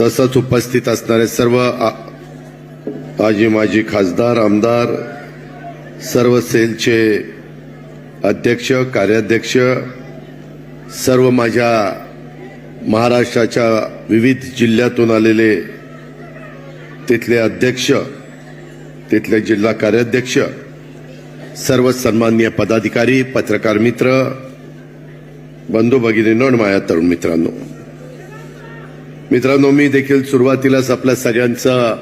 तसंच उपस्थित असणारे सर्व आजी माजी खासदार आमदार सर्व सेलचे अध्यक्ष कार्याध्यक्ष सर्व माझ्या महाराष्ट्राच्या विविध जिल्ह्यातून आलेले तिथले अध्यक्ष तिथले जिल्हा कार्याध्यक्ष सर्व सन्माननीय पदाधिकारी पत्रकार मित्र बंधू भगिनी आणि माया तरुण मित्रांनो. मित्रांनो मी देखील सुरुवातीलाच आपल्या सगळ्यांचं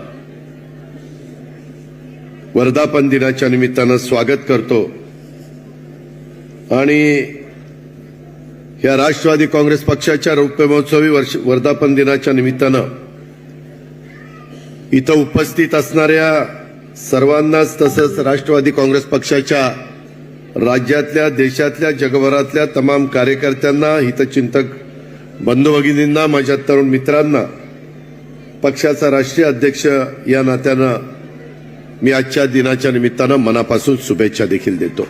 वर्धापन दिनाच्या निमित्तानं स्वागत करतो. आणि या राष्ट्रवादी काँग्रेस पक्षाच्या रौप्य महोत्सवी वर्ष वर्धापन दिनाच्या निमित्तानं इथं उपस्थित असणाऱ्या सर्वांनाच तसंच राष्ट्रवादी काँग्रेस पक्षाच्या राज्यातल्या देशातल्या जगभरातल्या तमाम कार्यकर्त्यांना हितचिंतक बंधू भगिनींना माझ्या तरुण मित्रांना पक्षाचा राष्ट्रीय अध्यक्ष या नात्यानं मी आजच्या दिनाच्या निमित्तानं मनापासून शुभेच्छा देखील देतो.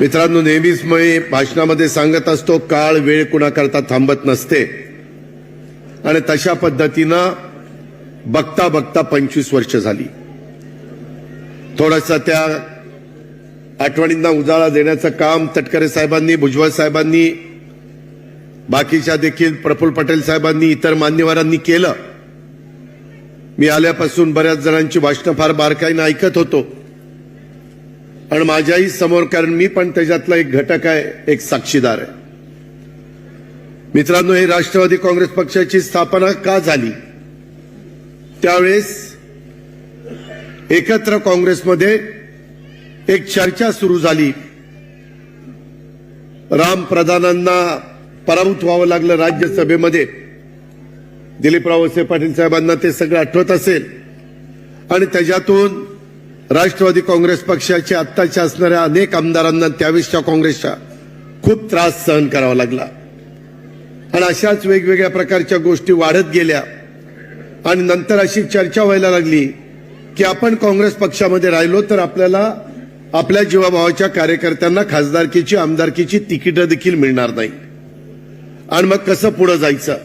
मित्रांनो नेहमीच मी भाषणामध्ये सांगत असतो काळ वेळ कुणाकरता थांबत नसते. आणि तशा पद्धतीनं बघता बघता पंचवीस वर्ष झाली. थोडासा त्या आठवणींना उजाळा देण्याचं काम तटकरे साहेबांनी भुजबळ साहेबांनी बाकीच्या देखील प्रफुल्ल पटेल साहेबांनी इतर मान्यवरांनी केलं. मी आल्यापासून बऱ्याच जणांची भाषणं फार बारकाईनं ऐकत होतो. आणि माझ्याही समोर कारण मी पण त्याच्यातला एक घटक आहे एक साक्षीदार आहे. मित्रांनो हे राष्ट्रवादी काँग्रेस पक्षाची स्थापना का झाली? त्यावेळेस एकत्र काँग्रेसमध्ये एक चर्चा सुरू झाली. राम प्रधानांना पराभूत व्हावं लागलं राज्यसभेमध्ये. दिलीपराव वसे पाटील साहेबांना ते सगळं आठवत असेल. आणि त्याच्यातून राष्ट्रवादी काँग्रेस पक्षाचे आत्ताच्या असणाऱ्या अनेक आमदारांना त्यावेळेसच्या काँग्रेसच्या खूप त्रास सहन करावा लागला. आणि अशाच वेगवेगळ्या प्रकारच्या गोष्टी वाढत गेल्या. आणि नंतर अशी चर्चा व्हायला लागली की आपण काँग्रेस पक्षामध्ये राहिलो तर आपल्याला आपल्या जीवाभावाच्या कार्यकर्त्यांना खासदारकीची आमदारकीची तिकीटं देखील मिळणार नाही. आणि मग कसं पुढे जायचं?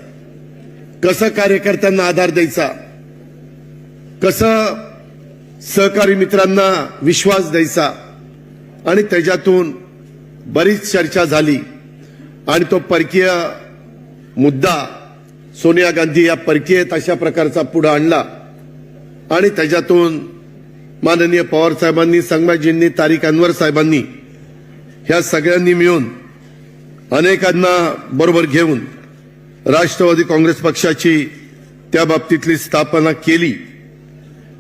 कसं कार्यकर्त्यांना आधार द्यायचा? कसं सहकारी मित्रांना विश्वास द्यायचा? आणि त्याच्यातून बरीच चर्चा झाली. आणि तो परकीय मुद्दा सोनिया गांधी या परकीयत अशा प्रकारचा पुढे आणला. आणि त्याच्यातून माननीय पवार साहेबांनी संभाजींनी तारिक अनवर साहेबांनी ह्या सगळ्यांनी मिळून अनेकांना बरोबर घेऊन राष्ट्रवादी काँग्रेस पक्षाची त्या बाबतीतली स्थापना केली.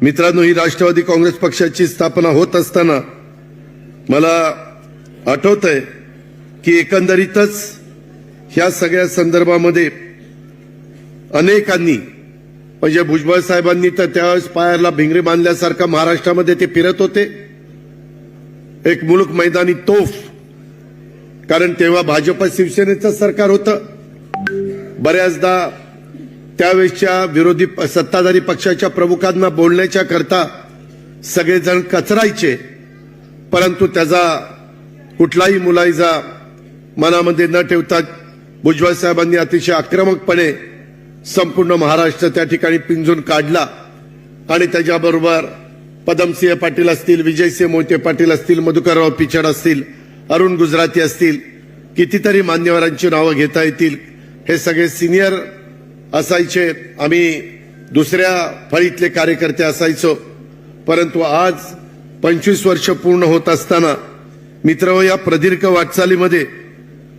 मित्रांनो ही राष्ट्रवादी काँग्रेस पक्षाची स्थापना होत असताना मला आठवत आहे की एकंदरीतच ह्या सगळ्या संदर्भामध्ये अनेकांनी म्हणजे भुजबळ साहेबांनी तर त्यावेळेस पायाला भिंगरी बांधल्यासारखं महाराष्ट्रामध्ये ते फिरत होते. एक मुलूक मैदानी तोफ कारण तेव्हा भाजप शिवसेनेचं सरकार होतं. बऱ्याचदा त्यावेळेसच्या विरोधी सत्ताधारी पक्षाच्या प्रमुखांना बोलण्याच्या करता सगळेजण कचरायचे. परंतु त्याचा कुठलाही मुलायजा मनामध्ये न ठेवता भुजबळ साहेबांनी अतिशय आक्रमकपणे संपूर्ण महाराष्ट्र त्या ठिकाणी पिंजून काढला. आणि त्याच्याबरोबर पदमसिंह पाटील असतील विजयसिंह मोहिते पाटील असतील मधुकरराव पिचड असतील अरुण गुजराती असतील कितीतरी मान्यवरांची नावं घेता येतील हे सगळे सिनियर असायचे. आम्ही दुसऱ्या फळीतले कार्यकर्ते असायचो. परंतु आज पंचवीस वर्ष पूर्ण होत असताना मित्र या प्रदीर्घ वाटचालीमध्ये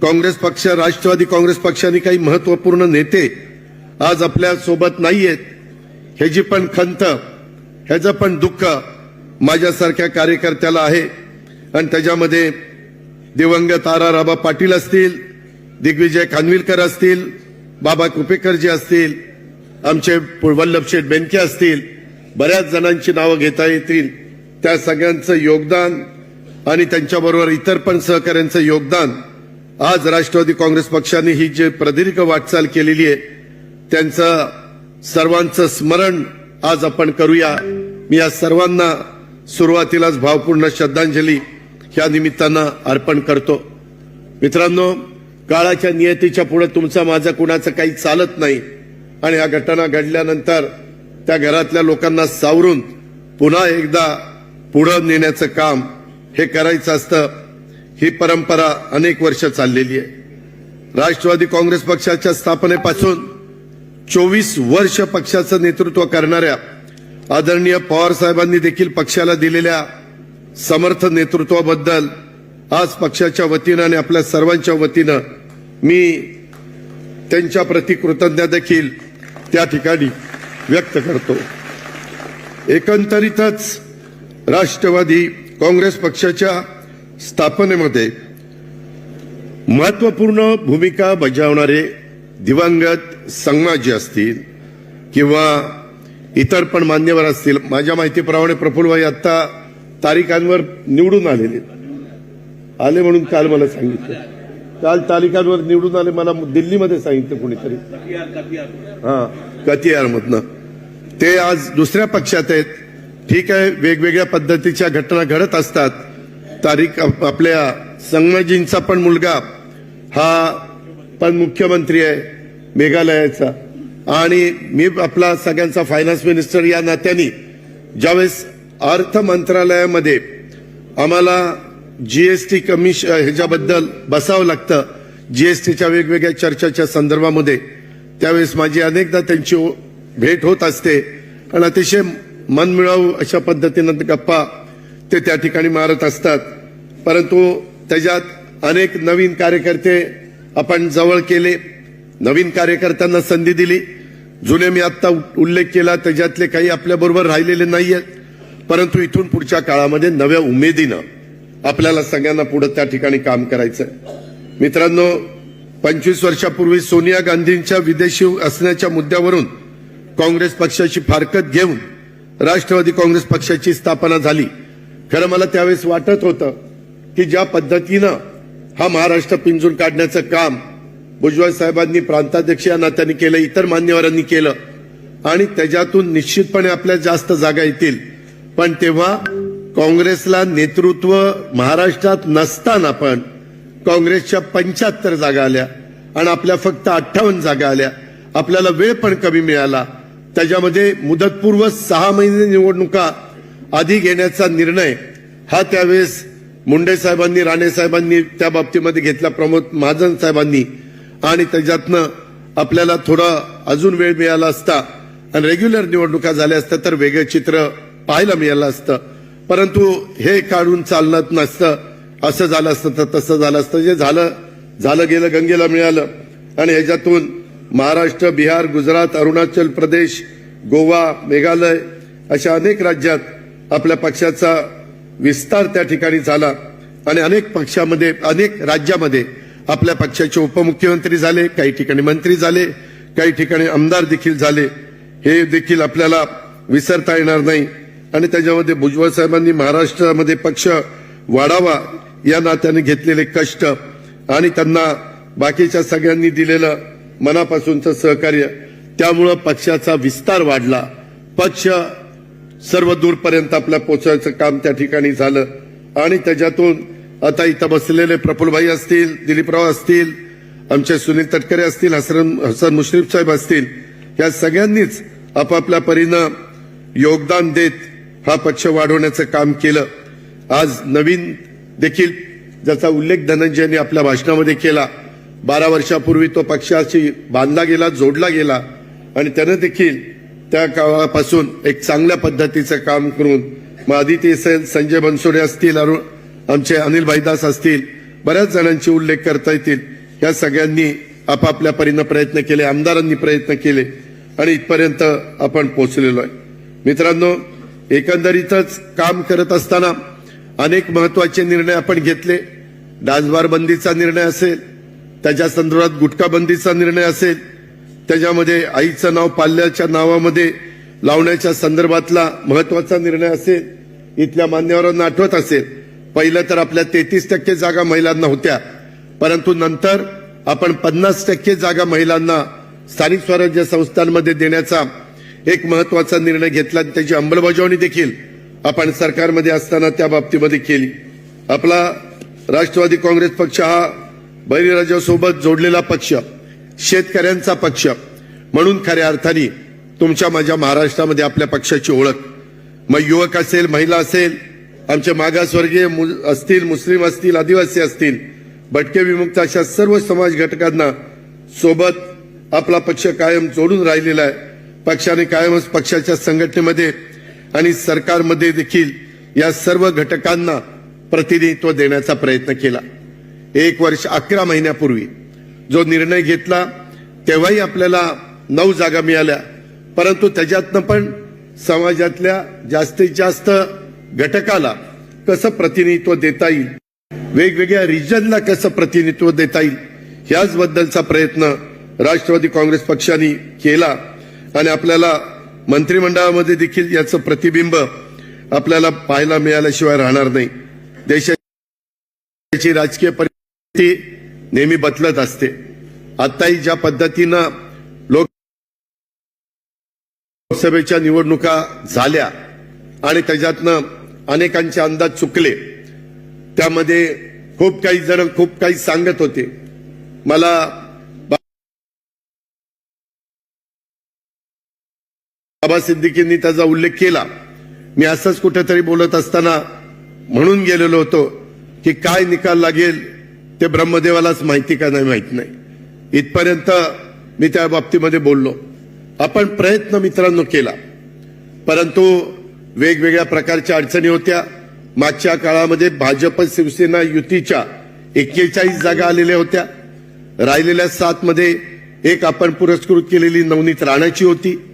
काँग्रेस पक्ष राष्ट्रवादी काँग्रेस पक्षाने काही महत्त्वपूर्ण नेते आज आपल्यासोबत नाहीयेत. ह्याची पण खंत ह्याचं पण दुःख माझ्यासारख्या कार्यकर्त्याला आहे आणि त्याच्यामध्ये दिवंगत आरा आर पाटील असतील दिग्विजय खानविलकर असतील बाबा कुपेकरजी असतील आमचे वल्लभ शेठ बेनके असतील बऱ्याच जणांची नावं घेता येतील. त्या सगळ्यांचं योगदान आणि त्यांच्याबरोबर इतर पण सहकाऱ्यांचं योगदान आज राष्ट्रवादी काँग्रेस पक्षाने ही जे प्रदीर्घ वाटचाल केलेली आहे त्यांचं सर्वांचं स्मरण आज आपण करूया. मी या सर्वांना सुरुवातीलाच भावपूर्ण श्रद्धांजली ह्या निमित्तानं अर्पण करतो. मित्रांनो काळाच्या नियतीच्या पुढे तुमचा माझं कुणाचं काही चालत नाही. आणि या घटना घडल्यानंतर त्या घरातल्या लोकांना सावरून पुन्हा एकदा पुढं नेण्याचं काम हे करायचं असतं. ही परंपरा अनेक वर्ष चाललेली आहे. राष्ट्रवादी काँग्रेस पक्षाच्या स्थापनेपासून चोवीस वर्ष पक्षाचं नेतृत्व करणाऱ्या आदरणीय पवार साहेबांनी देखील पक्षाला दिलेल्या समर्थ नेतृत्वाबद्दल आज पक्षाच्या वतीनं आणि आपल्या सर्वांच्या वतीनं मी त्यांच्या प्रति कृतज्ञता देखील त्या ठिकाणी व्यक्त करतो. एकंदरीतच राष्ट्रवादी काँग्रेस पक्षाच्या स्थापनेमध्ये महत्त्वपूर्ण भूमिका बजावणारे दिवंगत संगमाजी असतील किंवा इतर पण मान्यवर असतील. माझ्या माहितीप्रमाणे प्रफुल्लभाई आता तारिकांवर निवडून आलेले. आले म्हणून काल मला सांगितलं. काल तालिकांवर निवडून आले मला दिल्लीमध्ये सांगितलं कोणीतरी. हा कतियारमधनं ते आज दुसऱ्या पक्षात आहेत. ठीक आहे वेगवेगळ्या पद्धतीच्या घटना घडत असतात. तारीख आपल्या संगमाजींचा पण मुलगा हा पण मुख्यमंत्री आहे मेघालयाचा. आणि मी आपला सगळ्यांचा फायनान्स मिनिस्टर या नात्याने ज्यावेळेस अर्थ मंत्रालयामध्ये आम्हाला जीएसटी कमिश ह्याच्याबद्दल बसावं लागतं. जीएसटीच्या वेगवेगळ्या चर्चाच्या संदर्भामध्ये. त्यावेळेस माझी अनेकदा त्यांची भेट होत असते. आणि अतिशय मनमिळावू अशा पद्धतीनं गप्पा ते त्या ठिकाणी मारत असतात. परंतु त्याच्यात अनेक नवीन कार्यकर्ते आपण जवळ केले. नवीन कार्यकर्त्यांना संधी दिली. जुने मी आत्ता उल्लेख केला. त्याच्यातले काही आपल्याबरोबर राहिलेले नाही आहेत परंतु इथून पुढच्या काळामध्ये नव्या उमेदीनं आपल्याला सगळ्यांना पुढे त्या ठिकाणी काम करायचं मित्रांनो पंचवीस वर्षापूर्वी सोनिया गांधींच्या विदेशी असण्याच्या मुद्द्यावरून काँग्रेस पक्षाची फारकत घेऊन राष्ट्रवादी काँग्रेस पक्षाची स्थापना झाली. खरं मला त्यावेळेस वाटत होतं की ज्या पद्धतीनं हा महाराष्ट्र पिंजून काढण्याचं काम भुजबळ साहेबांनी प्रांताध्यक्ष या नात्याने केलं इतर मान्यवरांनी केलं आणि त्याच्यातून निश्चितपणे आपल्या जास्त जागा येतील. पण तेव्हा काँग्रेसला नेतृत्व महाराष्ट्रात नसताना पण काँग्रेसच्या पंच्याहत्तर जागा आल्या आणि आपल्या फक्त अठ्ठावन्न जागा आल्या. आपल्याला वेळ पण कमी मिळाला. त्याच्यामध्ये मुदतपूर्व सहा महिने निवडणुका आधी घेण्याचा निर्णय हा त्यावेळेस मुंडे साहेबांनी राणे साहेबांनी त्या बाबतीमध्ये घेतला. प्रमोद महाजन साहेबांनी. आणि त्याच्यातनं आपल्याला थोडा अजून वेळ मिळाला असता आणि रेग्युलर निवडणुका झाल्या असत्या तर वेगळं चित्र पाहायला मिळालं असतं. परंतु हे काढून चालणं नसतं. असं झालं असतं तर तसं झालं असतं. जे झालं झालं गेलं गंगेला मिळालं. आणि ह्याच्यातून महाराष्ट्र बिहार गुजरात अरुणाचल प्रदेश गोवा मेघालय अशा अनेक राज्यात आपल्या पक्षाचा विस्तार त्या ठिकाणी झाला. आणि अनेक पक्षामध्ये अनेक राज्यामध्ये आपल्या पक्षाचे उपमुख्यमंत्री झाले काही ठिकाणी मंत्री झाले काही ठिकाणी आमदार देखील झाले. हे देखील आपल्याला विसरता येणार नाही. आणि त्याच्यामध्ये भुजबळ साहेबांनी महाराष्ट्रामध्ये पक्ष वाढावा या नात्याने घेतलेले कष्ट आणि त्यांना बाकीच्या सगळ्यांनी दिलेलं मनापासूनचं सहकार्य त्यामुळं पक्षाचा विस्तार वाढला. पक्ष सर्व दूरपर्यंत आपल्या पोचायचं काम त्या ठिकाणी झालं. आणि त्याच्यातून आता इथं बसलेले प्रफुल्लभाई असतील दिलीपराव असतील आमचे सुनील तटकरे असतील हसन हसन मुश्रीफ साहेब असतील या सगळ्यांनीच आपापल्या परीनं योगदान देत हा पक्ष वाढवण्याचं काम केलं. आज नवीन देखील ज्याचा उल्लेख धनंजयने आपल्या भाषणामध्ये केला बारा वर्षापूर्वी तो पक्षाशी बांधला गेला जोडला गेला आणि त्यानं देखील त्या काळापासून एक चांगल्या पद्धतीचं काम करून मग आदिती सेन संजय बनसोडे असतील अरुण आमचे अनिल भाईदास असतील बऱ्याच जणांचे उल्लेख करता येतील. या सगळ्यांनी आपापल्या परीनं प्रयत्न केले आमदारांनी प्रयत्न केले आणि इथपर्यंत आपण पोहोचलेलो आहे. मित्रांनो एकंदरीतच काम करत असताना अनेक महत्त्वाचे निर्णय आपण घेतले. डान्सबार बंदीचा निर्णय असेल त्याच्या संदर्भात गुटखा बंदीचा निर्णय असेल त्याच्यामध्ये आईचं नाव पाल्याच्या नावामध्ये लावण्याच्या संदर्भातला महत्त्वाचा निर्णय असेल इथल्या मान्यवरांना आठवत असेल. पहिलं तर आपल्या तेहतीस टक्के जागा महिलांना होत्या परंतु नंतर आपण पन्नास टक्के जागा महिलांना स्थानिक स्वराज्य संस्थांमध्ये देण्याचा एक महत्त्वाचा निर्णय घेतला आणि त्याची अंमलबजावणी देखील आपण सरकारमध्ये असताना त्या बाबतीमध्ये केली. आपला राष्ट्रवादी काँग्रेस पक्ष हा बळीराजासोबत जोडलेला पक्ष शेतकऱ्यांचा पक्ष. म्हणून खऱ्या अर्थाने तुमच्या माझ्या महाराष्ट्रामध्ये आपल्या पक्षाची ओळख. मग युवक असेल महिला असेल आमचे मागासवर्गीय मु- असतील मुस्लिम असतील आदिवासी असतील भटके विमुक्त अशा सर्व समाज घटकांना सोबत आपला पक्ष कायम जोडून राहिलेला आहे. पक्षाने कायमच पक्षाच्या संघटनेमध्ये आणि सरकारमध्ये देखील या सर्व घटकांना प्रतिनिधित्व देण्याचा प्रयत्न केला. एक वर्ष अकरा महिन्यापूर्वी जो निर्णय घेतला तेव्हाही आपल्याला नऊ जागा मिळाल्या. परंतु त्याच्यातनं पण समाजातल्या जास्तीत जास्त घटकाला कसं प्रतिनिधित्व देता येईल? वेगवेगळ्या रिजनला कसं प्रतिनिधित्व देता येईल? ह्याचबद्दलचा प्रयत्न राष्ट्रवादी काँग्रेस पक्षाने केला. आणि आपल्याला मंत्रिमंडळामध्ये देखील याचं प्रतिबिंब आपल्याला पाहायला मिळाल्याशिवाय राहणार नाही. देशाची राजकीय परिस्थिती नेहमी बदलत असते. आताही ज्या पद्धतीनं लोकसभेच्या निवडणुका झाल्या आणि त्याच्यातनं अनेकांचे अंदाज चुकले त्यामध्ये खूप काही जण खूप काही सांगत होते. मला बाबा सिद्दीकींनी त्याचा उल्लेख केला. मी असंच कुठेतरी बोलत असताना म्हणून गेलेलो होतो की काय निकाल लागेल ते ब्रह्मदेवालाच माहिती का नाही माहीत नाही. इथपर्यंत मी त्या बाबतीमध्ये बोललो. आपण प्रयत्न मित्रांनो केला. परंतु वेगवेगळ्या प्रकारच्या अडचणी होत्या. मागच्या काळामध्ये भाजप शिवसेना युतीच्या एक्केचाळीस जागा आलेल्या होत्या. राहिलेल्या सातमध्ये एक आपण पुरस्कृत केलेली नवनीत राणाची होती.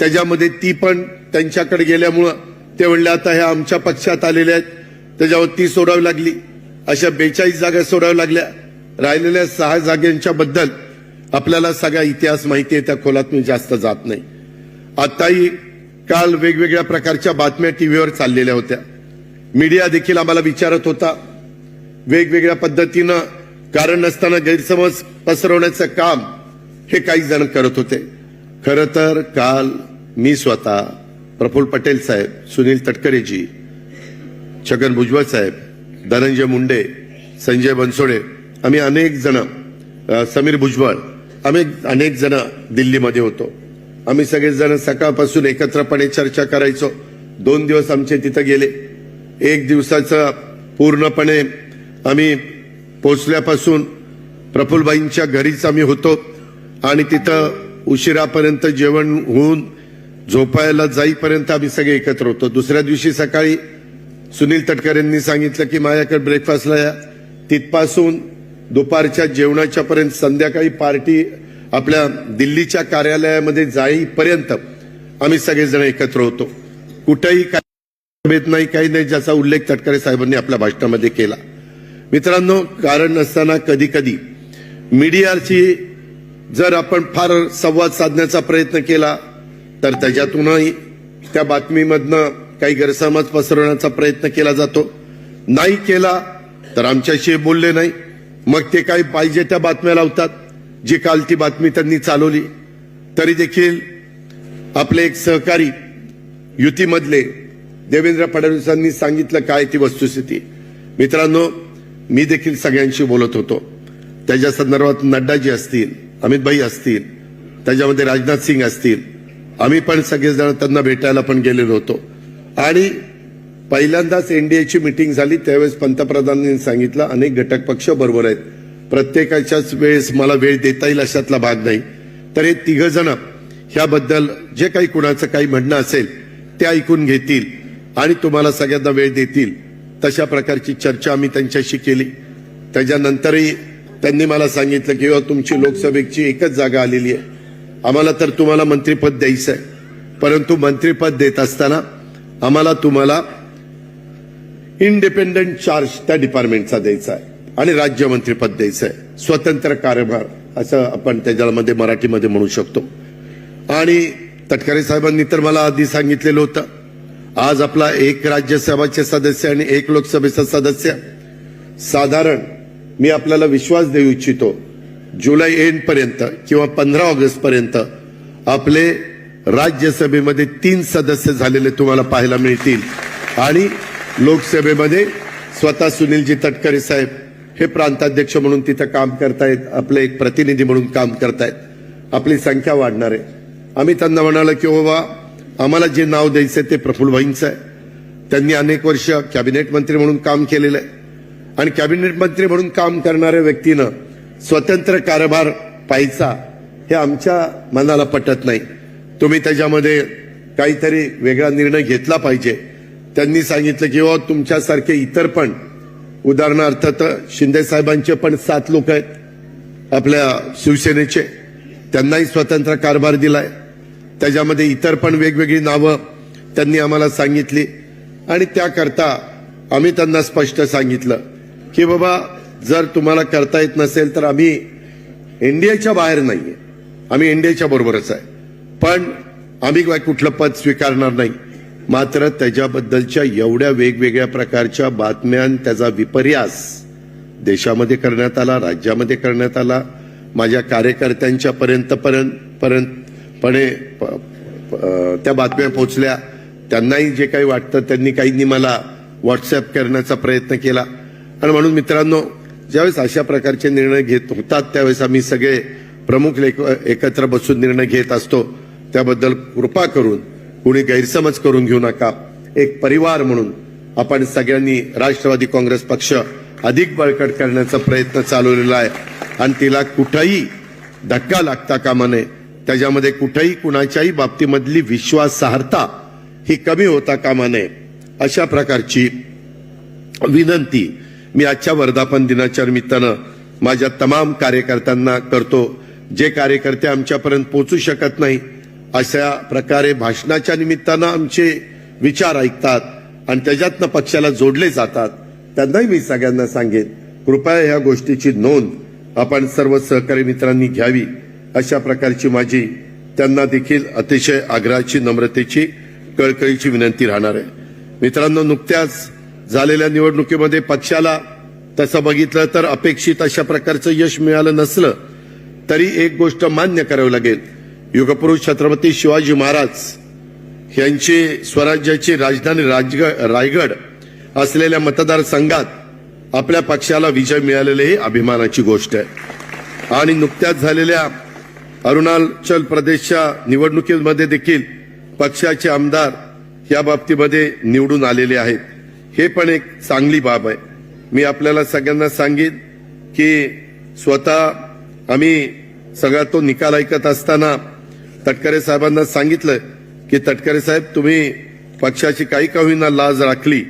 त्याच्यामध्ये ती पण त्यांच्याकडे गेल्यामुळं ते म्हणले आता ह्या आमच्या पक्षात आलेल्या आहेत. त्याच्यावर ती सोडावी लागली. अशा बेचाळीस जागा सोडाव्या लागल्या. राहिलेल्या सहा जागांच्या बद्दल आपल्याला सगळा इतिहास माहिती आहे त्या खोलात मी जास्त जात नाही. आताही काल वेगवेगळ्या प्रकारच्या बातम्या टीव्हीवर चाललेल्या होत्या. मीडिया देखील आम्हाला विचारत होता. वेगवेगळ्या पद्धतीनं कारण नसताना गैरसमज पसरवण्याचं काम हे काही जण करत होते. खरं तर काल मी स्वतः प्रफुल्ल पटेल साहेब सुनील तटकरेजी छगन भुजबळ साहेब धनंजय मुंडे संजय बनसोडे आम्ही अनेक जण समीर भुजबळ आम्ही अनेक जण दिल्लीमध्ये होतो. आम्ही सगळेजण सकाळपासून एकत्रपणे चर्चा करायचो. दोन दिवस आमचे तिथं गेले. एक दिवसाचं पूर्णपणे आम्ही पोचल्यापासून प्रफुल्लबाईंच्या घरीच आम्ही होतो आणि तिथं उशिरापर्यंत जेवण होऊन झोपायला जाईपर्यंत आम्ही सगळे एकत्र होतो. दुसऱ्या दिवशी सकाळी सुनील तटकरेंनी सांगितलं की माझ्याकडे ब्रेकफास्टला या. तिथपासून दुपारच्या जेवणाच्या पर्यंत संध्याकाळी पार्टी आपल्या दिल्लीच्या कार्यालयामध्ये जाईपर्यंत आम्ही सगळेजण एकत्र होतो. कुठेही काही नाही काही नाही ज्याचा उल्लेख तटकरे साहेबांनी आपल्या भाषणामध्ये केला. मित्रांनो कारण नसताना कधी कधी मीडियाची जर आपण फार संवाद साधण्याचा प्रयत्न केला तर त्याच्यातूनही त्या बातमीमधनं काही गैरसमज पसरवण्याचा प्रयत्न केला जातो. नाही केला तर आमच्याशी बोलले नाही. मग ते काही पाहिजे त्या बातम्या लावतात. जी काल ती बातमी त्यांनी चालवली. तरी देखील आपले एक सहकारी युतीमधले देवेंद्र फडणवीसांनी सांगितलं काय ती वस्तुस्थिती. मित्रांनो मी देखील सगळ्यांशी बोलत होतो. त्याच्या संदर्भात नड्डाजी असतील अमितभाई असतील त्याच्यामध्ये राजनाथ सिंग असतील आम्ही पण सगळेजण त्यांना भेटायला पण गेलेलो होतो. आणि पहिल्यांदाच एनडीएची मिटिंग झाली त्यावेळेस पंतप्रधानांनी सांगितलं अनेक घटक पक्ष बरोबर आहेत. प्रत्येकाच्याच वेळेस मला वेळ देता येईल अशातला भाग नाही. तर हे तिघ जण ह्याबद्दल जे काही कुणाचं काही म्हणणं असेल ते ऐकून घेतील आणि तुम्हाला सगळ्यांना वेळ देतील. तशा प्रकारची चर्चा आम्ही त्यांच्याशी केली. त्याच्यानंतरही त्यांनी मला सांगितलं की तुमची लोकसभेची एकच जागा आलेली आहे. आम्हाला तर तुम्हाला मंत्रीपद द्यायचं आहे परंतु मंत्रीपद देत असताना आम्हाला तुम्हाला इंडिपेंडंट चार्ज त्या डिपार्टमेंटचा द्यायचा आहे आणि राज्यमंत्रीपद द्यायचं आहे स्वतंत्र कार्यभार असं आपण त्याच्यामध्ये मराठीमध्ये म्हणू शकतो. आणि तटकरे साहेबांनी तर मला आधी सांगितलेलं होतं आज आपला एक राज्यसभाचे सदस्य आणि एक लोकसभेचा सदस्य. साधारण मी आपल्याला विश्वास देऊ इच्छितो जुलै एंड पर्यंत किंवा पंधरा ऑगस्ट पर्यंत आपले राज्यसभेमध्ये तीन सदस्य झालेले तुम्हाला पाहायला मिळतील. आणि लोकसभेमध्ये स्वतः सुनीलजी तटकरे साहेब हे प्रांताध्यक्ष म्हणून तिथं काम करतायत आपले एक प्रतिनिधी म्हणून काम करतायत. आपली संख्या वाढणार आहे. आम्ही त्यांना म्हणालो की बाबा आम्हाला जे नाव द्यायचं ते प्रफुल्लभाईंचं आहे. त्यांनी अनेक वर्ष कॅबिनेट मंत्री म्हणून काम केलेलं आहे. आणि कॅबिनेट मंत्री म्हणून काम करणाऱ्या व्यक्तीनं स्वतंत्र कारभार पाहायचा हे आमच्या मनाला पटत नाही. तुम्ही त्याच्यामध्ये काहीतरी वेगळा निर्णय घेतला पाहिजे. त्यांनी सांगितलं की हो तुमच्यासारखे इतर पण उदाहरणार्थ तर शिंदे साहेबांचे पण सात लोक आहेत आपल्या शिवसेनेचे. त्यांनाही स्वतंत्र कारभार दिलाय. त्याच्यामध्ये इतर पण वेगवेगळी नावं त्यांनी आम्हाला सांगितली. आणि त्याकरता आम्ही त्यांना स्पष्ट सांगितलं की बाबा जर तुम्हाला करता येत नसेल तर आम्ही एनडीएच्या बाहेर नाहीये. आम्ही एनडीएच्या बरोबरच आहे. पण आम्ही काय कुठलं पद स्वीकारणार नाही. मात्र त्याच्याबद्दलच्या एवढ्या वेगवेगळ्या प्रकारच्या बातम्या त्याचा विपर्यास देशामध्ये करण्यात आला राज्यामध्ये करण्यात आला. माझ्या कार्यकर्त्यांच्या पर्यंत पर्यंत पर्यंत पणे प- त्या बातम्या पोहोचल्या. त्यांनाही जे काही वाटतं त्यांनी काहींनी मला व्हॉट्सअप करण्याचा प्रयत्न केला. आणि म्हणून मित्रांनो ज्यावेळेस अशा प्रकारचे निर्णय घेत होतात त्यावेळेस आम्ही सगळे प्रमुख लेख एकत्र बसून निर्णय घेत असतो. त्याबद्दल कृपा करून कुणी गैरसमज करून घेऊ नका. एक परिवार म्हणून आपण सगळ्यांनी राष्ट्रवादी काँग्रेस पक्ष अधिक बळकट करण्याचा प्रयत्न चालवलेला आहे. आणि तिला कुठंही धक्का लागता कामा नये. त्याच्यामध्ये कुठंही कुणाच्याही बाबतीमधली विश्वासार्हता ही कमी होता कामा नये. अशा प्रकारची विनंती मी आजच्या वर्धापन दिनाच्या निमित्तानं माझ्या तमाम कार्यकर्त्यांना करतो. जे कार्यकर्ते आमच्यापर्यंत पोहोचू शकत नाही अशा प्रकारे भाषणाच्या निमित्तानं आमचे विचार ऐकतात आणि त्याच्यातनं पक्षाला जोडले जातात. त्यांनाही मी सगळ्यांना सांगेन कृपया ह्या गोष्टीची नोंद आपण सर्व सहकारी मित्रांनी घ्यावी. अशा प्रकारची माझी त्यांना देखील अतिशय आग्रहाची नम्रतेची कळकळीची विनंती राहणार आहे. मित्रांनो नुकत्याच झालेल्या निवडणुकीमध्ये पक्षाला तसं बघितलं तर अपेक्षित अशा प्रकारचं यश मिळालं नसलं तरी एक गोष्ट मान्य करावी लागेल. युगपुरुष छत्रपती शिवाजी महाराज यांची स्वराज्याची राजधानी राजग रायगड असलेल्या मतदारसंघात आपल्या पक्षाला विजय मिळालेली ही अभिमानाची गोष्ट आहे. आणि नुकत्याच झालेल्या अरुणाचल प्रदेशच्या निवडणुकीमध्ये देखील पक्षाचे आमदार या बाबतीमध्ये निवडून आलेले आहेत. हे पण एक चांगली बाब आहे. मी आपल्याला सगळ्यांना सांगेन की स्वतः आम्ही सगळा तो निकाल ऐकत असताना तटकरे साहेबांना सांगितलं की तटकरे साहेब तुम्ही पक्षाची काही का होईना लाज राखली?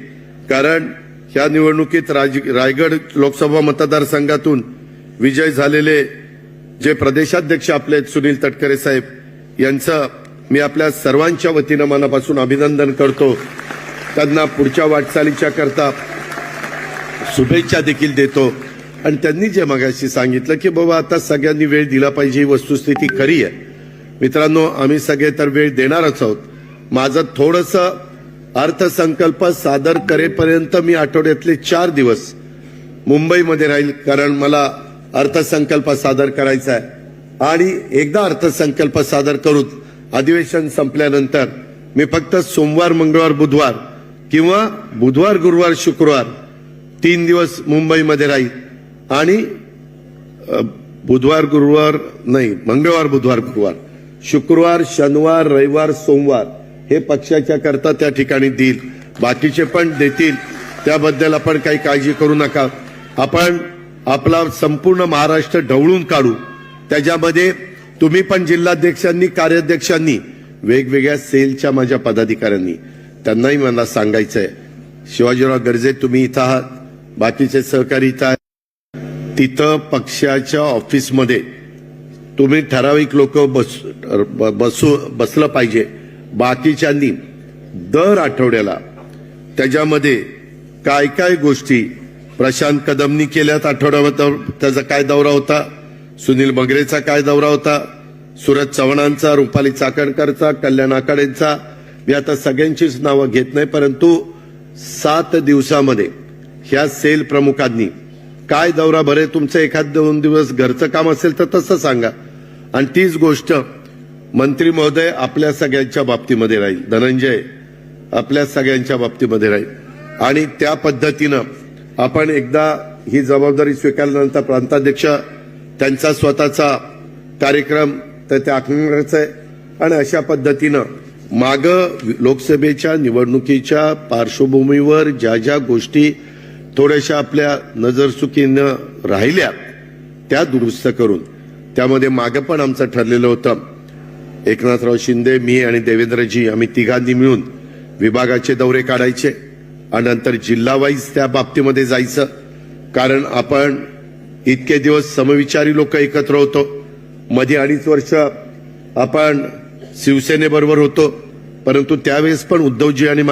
कारण ह्या निवडणुकीत राज रायगड लोकसभा मतदारसंघातून विजय झालेले जे प्रदेशाध्यक्ष आपले आहेत, सुनील तटकरे साहेब यांचं मी आपल्या सर्वांच्या वतीनं मनापासून अभिनंदन करतो. त्यांना पुढच्या वाटचालीच्या करता शुभेच्छा देखील देतो. आणि त्यांनी जे मगाशी सांगितलं की बाबा आता सगळ्यांनी वेळ दिला पाहिजे ही वस्तुस्थिती खरी आहे. मित्रांनो आम्ही सगळे तर वेळ देणारच आहोत. माझं थोडस अर्थसंकल्प सादर करेपर्यंत मी आठवड्यातले चार दिवस मुंबईमध्ये राहील कारण मला अर्थसंकल्प सादर करायचा आहे. आणि एकदा अर्थसंकल्प सादर करून अधिवेशन संपल्यानंतर मी फक्त सोमवार मंगळवार बुधवार किंवा बुधवार गुरुवार शुक्रवार तीन दिवस मुंबईमध्ये राहील. आणि बुधवार गुरुवार नाही मंगळवार बुधवार गुरुवार शुक्रवार शनिवार रविवार सोमवार हे पक्षाच्या करता त्या ठिकाणी देईल. बाकीचे पण देतील. त्याबद्दल आपण काही काळजी करू नका. आपण आपला संपूर्ण महाराष्ट्र ढवळून काढू. त्याच्यामध्ये तुम्ही पण जिल्हाध्यक्षांनी कार्याध्यक्षांनी वेगवेगळ्या सेलच्या माझ्या पदाधिकाऱ्यांनी त्यांनाही मला सांगायचं आहे शिवाजीराव गर्जे तुम्ही इथं आहात. बाकीचे सहकारी इथं आहेत. तिथं पक्षाच्या ऑफिसमध्ये तुम्ही ठराविक लोक बस बसू बसलं पाहिजे. बाकीच्यांनी दर आठवड्याला त्याच्यामध्ये काय काय गोष्टी प्रशांत कदमनी केल्यात आठवड्यावर? त्याचा काय दौरा होता? सुनील मगरेचा काय दौरा होता? सुरज चव्हाणांचा रुपाली चाकणकरचा कल्याण आकाडेंचा मी आता सगळ्यांचीच नावं घेत नाही परंतु सात दिवसामध्ये ह्या सेल प्रमुखांनी काय दौरा भरे तुमचं एखाद दोन दिवस घरचं काम असेल तर तसं सांगा. आणि तीच गोष्ट मंत्री महोदय आपल्या सगळ्यांच्या बाबतीमध्ये राहील. धनंजय आपल्या सगळ्यांच्या बाबतीमध्ये राहील. आणि त्या पद्धतीनं आपण एकदा ही जबाबदारी स्वीकारल्यानंतर प्रांताध्यक्ष त्यांचा स्वतःचा कार्यक्रम तर त्या आखणारच आहे. आणि अशा पद्धतीनं माग लोकसभेच्या निवडणुकीच्या पार्श्वभूमीवर ज्या ज्या गोष्टी थोड्याशा आपल्या नजरचुकीनं राहिल्या त्या दुरुस्त करून त्यामध्ये मागं पण आमचं ठरलेलं होतं. एकनाथराव शिंदे मी आणि देवेंद्रजी आम्ही तिघांनी मिळून विभागाचे दौरे काढायचे आणि नंतर जिल्हावाईज त्या बाबतीमध्ये जायचं. कारण आपण इतके दिवस समविचारी लोक एकत्र होतो. मध्ये अडीच वर्ष आपण शिवसेनेबरोबर होतो. परंतु त्यावेळेस पण उद्धवजी आणि